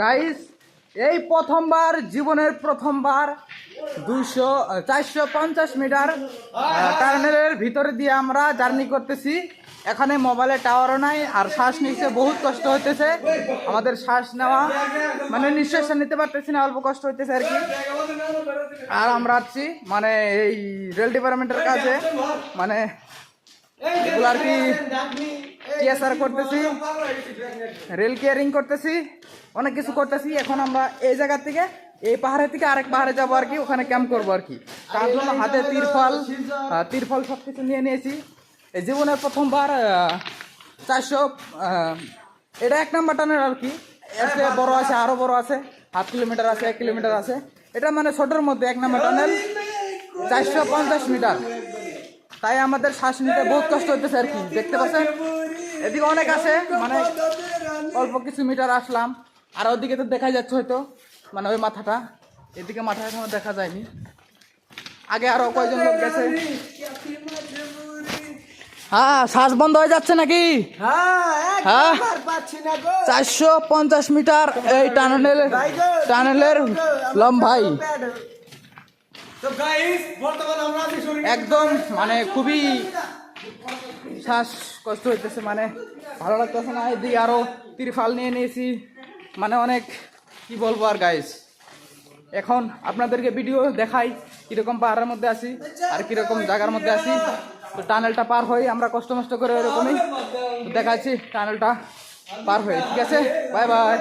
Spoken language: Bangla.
গাইস এই প্রথমবার, জীবনের প্রথমবার দুইশো, চারশো পঞ্চাশ মিটার টার্নেলের ভিতরে দিয়ে আমরা জার্নি করতেছি। এখানে মোবাইলে টাওয়ারও নাই, আর শ্বাস নিতে বহুত কষ্ট হইতেছে। আমাদের শ্বাস নেওয়া মানে নিঃশ্বাস নিতে পারতেছি না, অল্প কষ্ট হইতেছে আর কি। আর আমরা আছি মানে এই রেল ডিপার্টমেন্টের কাছে মানে এগুলো আর কি করতেছি, রেল কেয়ারিং করতেছি। অনেক কিছু করতেছি, এখন আমরা এই জায়গা থেকে, এই পাহাড়ের থেকে আরেক পাহাড়ে যাব আর কি, ওখানে ক্যাম্প করব আর কি। তার জন্য হাতে তিরফল তিরফল সব কিছু নিয়ে নিয়েছি। এই জীবনের প্রথমবার চারশো এটা এক নাম্বার টানের আর কি। এর বড় আছে, আরও বড় আছে, হাফ কিলোমিটার আছে, এক কিলোমিটার আছে। এটা মানে ছোটোর মধ্যে এক নাম্বার টানেল, চারশো পঞ্চাশ মিটার। তাই আমাদের শ্বাস নিতে বহুত কষ্ট হইতেছে আর কি, দেখতে পাচ্ছেন? এদিকে অনেক আছে মানে অল্প কিছু মিটার আসলাম। আর ওদিকে তো দেখা যাচ্ছে হয়তো মানে ওই মাথাটা। এদিকে মাথা এখনও দেখা যায়নি। আগে আরও কয়জন লোক গেছে? হ্যাঁ শ্বাস বন্ধ হয়ে যাচ্ছে নাকি? হ্যাঁ চারশো পঞ্চাশ মিটার এই টানেলের টানেলের লম্বাই। একদম মানে খুবই শ্বাস কষ্ট হইতেছে মানে ভালো লাগতেছে না। এদিকে আরও তিরফাল নিয়ে নিয়েছি। মানে অনেক, কি বলব আর গাইস এখন আপনাদেরকে ভিডিও দেখাই কীরকম পাহাড়ের মধ্যে আসি আর কীরকম জায়গার মধ্যে আসি তো টানেলটা পার হয়ে আমরা কষ্ট মষ্ট করে এরকমই দেখাচ্ছি। টানেলটা পার হয়ে ঠিক আছে? Bye bye